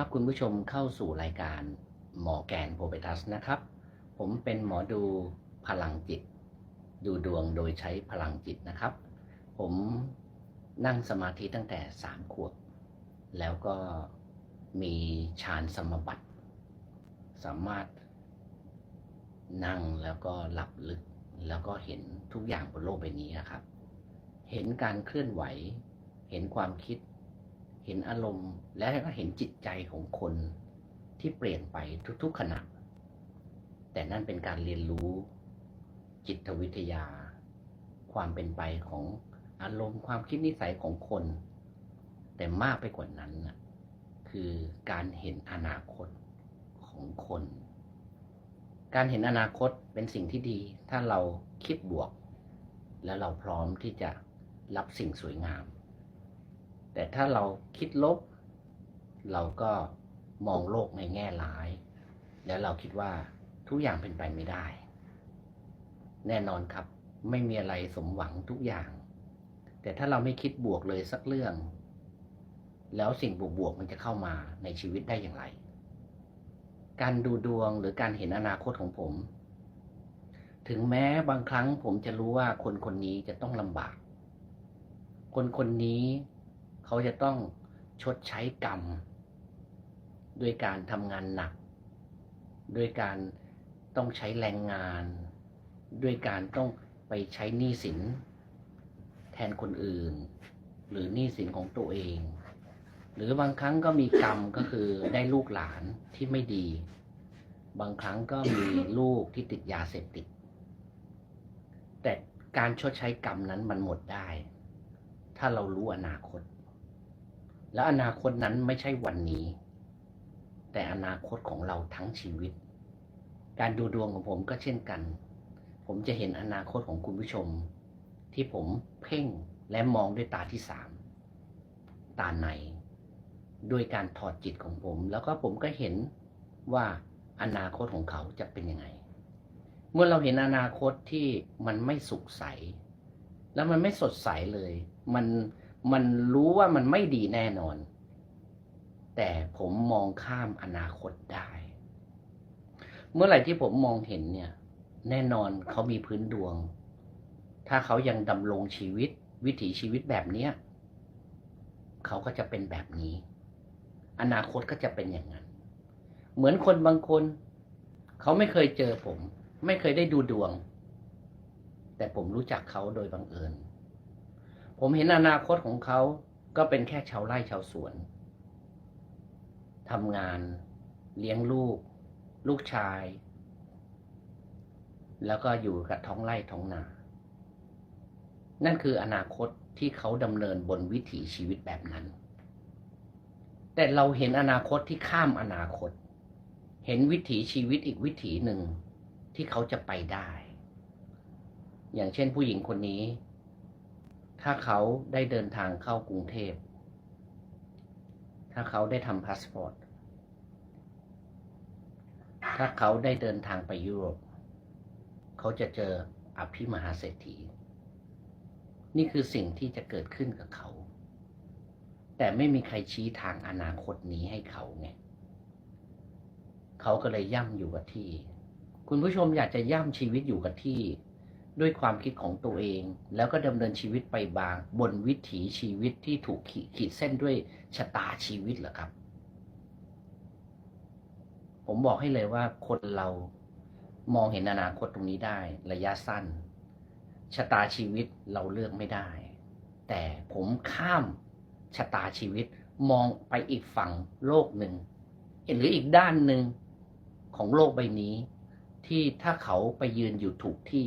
ครับคุณผู้ชมเข้าสู่รายการหมอแกนโพเปตัสนะครับ ผมเป็นหมอดูพลังจิต ดูดวงโดยใช้พลังจิตนะครับ ผมนั่งสมาธิตั้งแต่สามขวบ แล้วก็มีฌานสมบัติ สามารถนั่งแล้วก็หลับลึก แล้วก็เห็นทุกอย่างบนโลกใบนี้นะครับ เห็นการเคลื่อนไหว เห็นความคิด เห็นอารมณ์และก็เห็นจิตใจของคนที่เปลี่ยนไปทุกๆขณะ แต่นั่นเป็นการเรียนรู้ จิตวิทยา ความเป็นไปของอารมณ์ความคิดนิสัยของคน แต่มากไปกว่านั้นนะคือการเห็นอนาคตของคน การเห็นอนาคตเป็นสิ่งที่ดี ถ้าเราคิดบวก และเราพร้อมที่จะรับสิ่งสวยงาม แต่ถ้าเราคิดลบ เราก็มองโลกในแง่ร้าย แล้วเราคิดว่าทุกอย่างเป็นไปไม่ได้ แน่นอนครับ ไม่มีอะไรสมหวังทุกอย่าง แต่ถ้าเราไม่คิดบวกเลยสักเรื่อง แล้วสิ่งบวกๆมันจะเข้ามาในชีวิตได้อย่างไร การดูดวงหรือการเห็นอนาคตของผม ถึงแม้บางครั้งผมจะรู้ว่าคนคนนี้จะต้องลำบาก คนคนนี้ เขาจะต้องชดใช้กรรม ด้วยการทำงานหนัก ด้วยการต้องใช้แรงงาน ด้วยการต้องไปใช้หนี้สิน แทนคนอื่น หรือหนี้สินของตัวเอง หรือบางครั้งก็มีกรรมก็คือได้ลูกหลานที่ไม่ดี บางครั้งก็มีลูกที่ติดยาเสพติด แต่การชดใช้กรรมนั้นมันหมดได้ ถ้าเรารู้อนาคต แล้วอนาคตนั้นไม่ใช่วันนี้ แต่อนาคตของเราทั้งชีวิต การดูดวงของผมก็เช่นกัน ผมจะเห็นอนาคตของคุณผู้ชม ที่ผมเพ่งและมองด้วยตาที่สามตาในด้วยการถอดจิตของผม แล้วก็ผมก็เห็นว่าอนาคตของเขาจะเป็นยังไง เมื่อเราเห็นอนาคตที่มันไม่สุขใส แล้วมันไม่สดใสเลย มัน มันรู้ว่ามันไม่ดีแน่นอน แต่ผมมองข้ามอนาคตได้ เมื่อไหร่ที่ผมมองเห็นเนี่ย แน่นอนเขามีพื้นดวง ถ้าเขายังดำรงชีวิต วิถีชีวิตแบบเนี้ยเขาก็จะเป็นแบบนี้ อนาคตก็จะเป็นอย่างนั้น เหมือนคนบางคน เขาไม่เคยเจอผม ไม่เคยได้ดูดวง แต่ผมรู้จักเขาโดยบังเอิญ ผมเห็นอนาคตของเขาก็เป็นแค่ชาวไร่ชาวสวนทำงาน เลี้ยงลูก ลูกชาย แล้วก็อยู่กับท้องไร่ท้องนา นั่นคืออนาคตที่เขาดำเนินบนวิถีชีวิตแบบนั้น แต่เราเห็นอนาคตที่ข้ามอนาคต เห็นวิถีชีวิตอีกวิถีหนึ่งที่เขาจะไปได้ อย่างเช่นผู้หญิงคนนี้ ถ้าเขาได้เดินทางเข้ากรุงเทพ ถ้าเขาได้ทำพาสปอร์ต ถ้าเขาได้เดินทางไปยุโรป เขาจะเจออภิมหาเศรษฐี นี่คือสิ่งที่จะเกิดขึ้นกับเขา แต่ไม่มีใครชี้ทางอนาคตนี้ให้เขาไง เขาก็เลยย่ำอยู่กับที่ คุณผู้ชมอยากจะย่ำชีวิตอยู่กับที่ ด้วยความคิดของตัวเอง แล้วก็ดำเนินชีวิตไปบาง บนวิถีชีวิตที่ถูกขีดขีดเส้นด้วยชะตาชีวิตเหรอครับ ผมบอกให้เลยว่าคนเรามองเห็นอนาคตตรงนี้ได้ ระยะสั้นชะตาชีวิตเราเลือกไม่ได้ แต่ผมข้ามชะตาชีวิตมองไปอีกฝั่งโลกหนึ่งหรืออีกด้านหนึ่งของโลกใบนี้ ที่ถ้าเขาไปยืนอยู่ถูกที่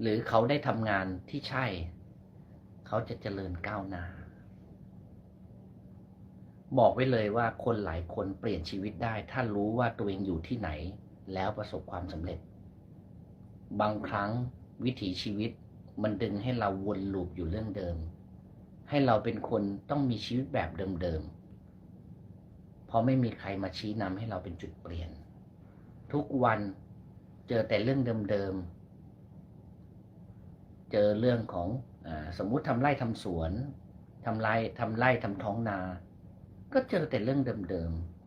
หรือเขาได้ทำงานที่ใช่ เขาจะเจริญก้าวหน้า บอกไว้เลยว่าคนหลายคนเปลี่ยนชีวิตได้ ถ้ารู้ว่าตัวเองอยู่ที่ไหน แล้วประสบความสำเร็จ บางครั้งวิถีชีวิตมันดึงให้เราวนลูปอยู่เรื่องเดิม ให้เราเป็นคนต้องมีชีวิตแบบเดิมๆ เพราะไม่มีใครมาชี้นำให้เราเป็นจุดเปลี่ยน ทุกวันเจอแต่เรื่องเดิมๆ เจอเรื่องของอสมมุติทำไร่ทำสวนทำไร่ทำไร่ทำท้องนา ก็เจอแต่เรื่องเดิมๆ